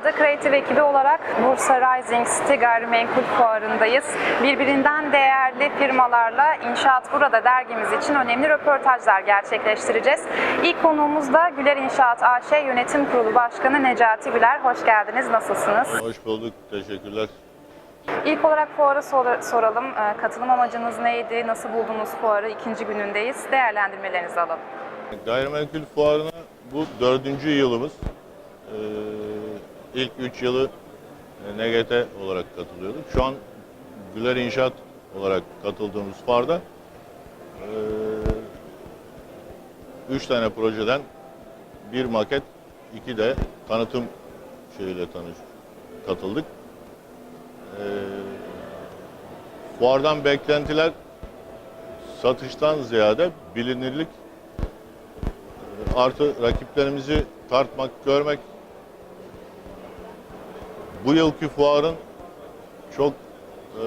Ada Kreatif ekibi olarak Bursa Rising City Gayrimenkul Fuarı'ndayız. Birbirinden değerli firmalarla İnşaat Burada dergimiz için önemli röportajlar gerçekleştireceğiz. İlk konuğumuz da Güler İnşaat AŞ Yönetim Kurulu Başkanı Necati Güler. Hoş geldiniz, nasılsınız? Hoş bulduk, teşekkürler. İlk olarak fuarı sor- soralım. Ee, Katılım amacınız neydi? Nasıl buldunuz fuarı? İkinci günündeyiz. Değerlendirmelerinizi alalım. Gayrimenkul fuarına bu dördüncü yılımız. İlk üç yılı e, NGT olarak katılıyorduk. Şu an Güler İnşaat olarak katıldığımız fuarda e, üç tane projeden bir maket, iki de tanıtım şeyiyle tanış katıldık. Ee, fuardan beklentiler satıştan ziyade bilinirlik artı rakiplerimizi tartmak, görmek. Bu yılki fuarın çok e,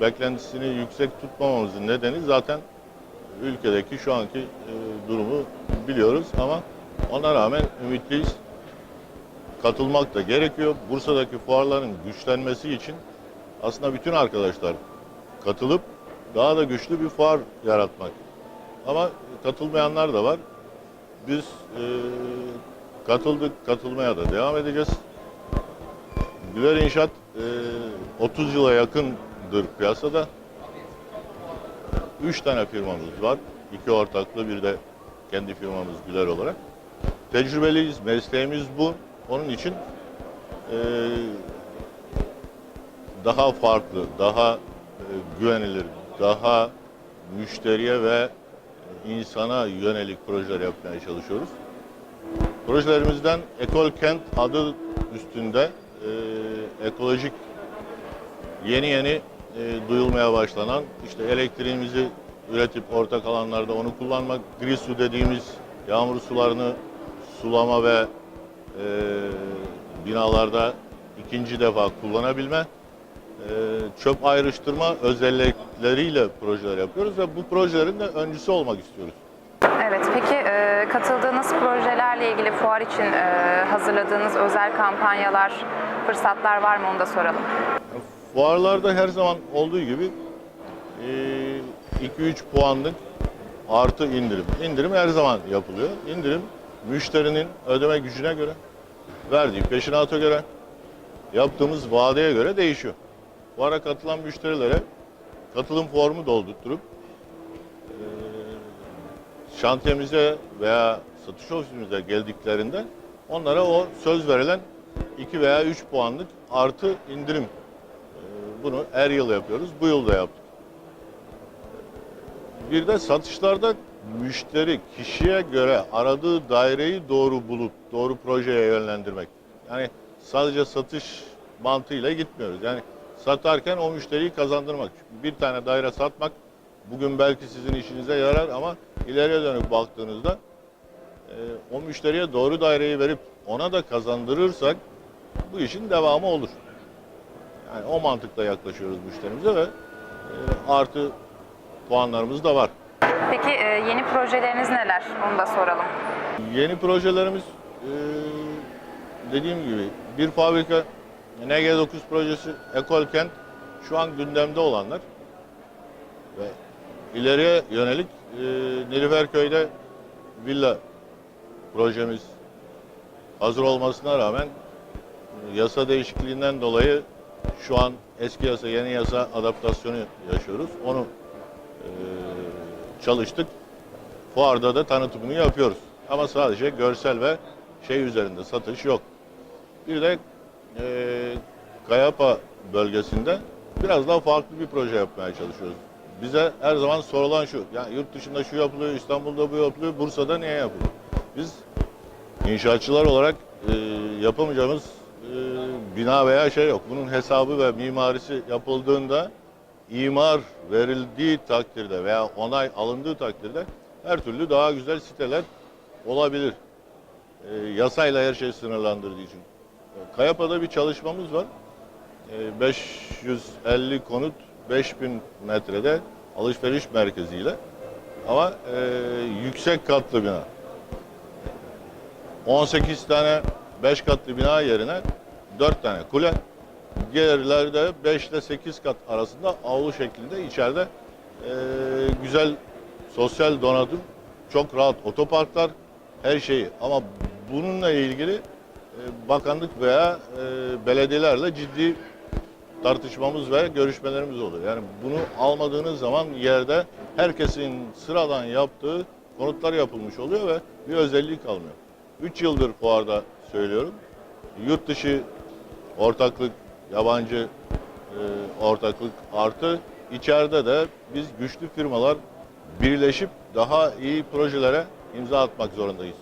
beklentisini yüksek tutmamamızın nedeni zaten ülkedeki şu anki e, durumu biliyoruz ama ona rağmen ümitliyiz. Katılmak da gerekiyor. Bursa'daki fuarların güçlenmesi için aslında bütün arkadaşlar katılıp daha da güçlü bir fuar yaratmak. Ama katılmayanlar da var. Biz e, katıldık, katılmaya da devam edeceğiz. Güler İnşaat e, 30 yıla yakındır piyasada. Üç tane firmamız var. İki ortaklı, bir de kendi firmamız Güler olarak. Tecrübeliyiz, mesleğimiz bu. Onun için e, daha farklı, daha e, güvenilir, daha müşteriye ve insana yönelik projeler yapmaya çalışıyoruz. Projelerimizden Ekol Kent adı üstünde e, ekolojik yeni yeni e, duyulmaya başlanan işte elektriğimizi üretip ortak alanlarda onu kullanmak, gri su dediğimiz yağmur sularını sulama ve e, binalarda ikinci defa kullanabilme, e, çöp ayrıştırma özellikleriyle projeler yapıyoruz ve bu projelerin de öncüsü olmak istiyoruz. Evet, peki e, katıldığınız projelerle ilgili fuar için e, hazırladığınız özel kampanyalar, fırsatlar var mı onu da soralım. Fuarlarda her zaman olduğu gibi 2-3 puanlık artı indirim. İndirim her zaman yapılıyor. İndirim müşterinin ödeme gücüne göre, verdiği peşinata göre, yaptığımız vadeye göre değişiyor. Fuara katılan müşterilere katılım formu doldurtturup eee, şantiyemize veya satış ofisimize geldiklerinde onlara o söz verilen 2 veya 3 puanlık artı indirim eee, bunu her yıl yapıyoruz. Bu yıl da yaptık. Bir de satışlarda müşteri kişiye göre aradığı daireyi doğru bulup doğru projeye yönlendirmek. Yani sadece satış mantığıyla gitmiyoruz. Yani satarken o müşteriyi kazandırmak. Bir tane daire satmak bugün belki sizin işinize yarar ama ileriye dönüp baktığınızda e, o müşteriye doğru daireyi verip ona da kazandırırsak bu işin devamı olur. Yani o mantıkla yaklaşıyoruz müşterimize ve e, artı puanlarımız da var. Peki e, yeni projeleriniz neler? Onu da soralım. Yeni projelerimiz e, dediğim gibi bir fabrika NG9 projesi Ekol Kent şu an gündemde olanlar ve ileriye yönelik e, Nilüferköy'de villa projemiz hazır olmasına rağmen e, yasa değişikliğinden dolayı şu an eski yasa yeni yasa adaptasyonu yaşıyoruz. Onu e, çalıştık. Fuarda da tanıtımını yapıyoruz. Ama sadece görsel ve şey üzerinde satış yok. Bir de e, Kayapa bölgesinde biraz daha farklı bir proje yapmaya çalışıyoruz. Bize her zaman sorulan şu, yani yurt dışında şu yapılıyor, İstanbul'da bu yapılıyor, Bursa'da niye yapılıyor? Biz inşaatçılar olarak e, yapamayacağımız e, bina veya şey yok. Bunun hesabı ve mimarisi yapıldığında imar verildiği takdirde veya onay alındığı takdirde her türlü daha güzel siteler olabilir. E, yasayla her şey sınırlandırdığı için. Kayapa'da bir çalışmamız var. E, 550 konut 5000 metrede alışveriş merkeziyle ama e, yüksek katlı bina. 18 tane 5 katlı bina yerine 4 tane kule. Diğerleri de 5 ile 8 kat arasında avlu şeklinde içeride e, güzel sosyal donatım, çok rahat otoparklar, her şeyi. Ama bununla ilgili e, bakanlık veya e, belediyelerle ciddi tartışmamız ve görüşmelerimiz oluyor. Yani bunu almadığınız zaman yerde herkesin sıradan yaptığı konutlar yapılmış oluyor ve bir özellik kalmıyor. 3 yıldır fuarda söylüyorum. Yurt dışı ortaklık, yabancı e, ortaklık artı içeride de biz güçlü firmalar birleşip daha iyi projelere imza atmak zorundayız.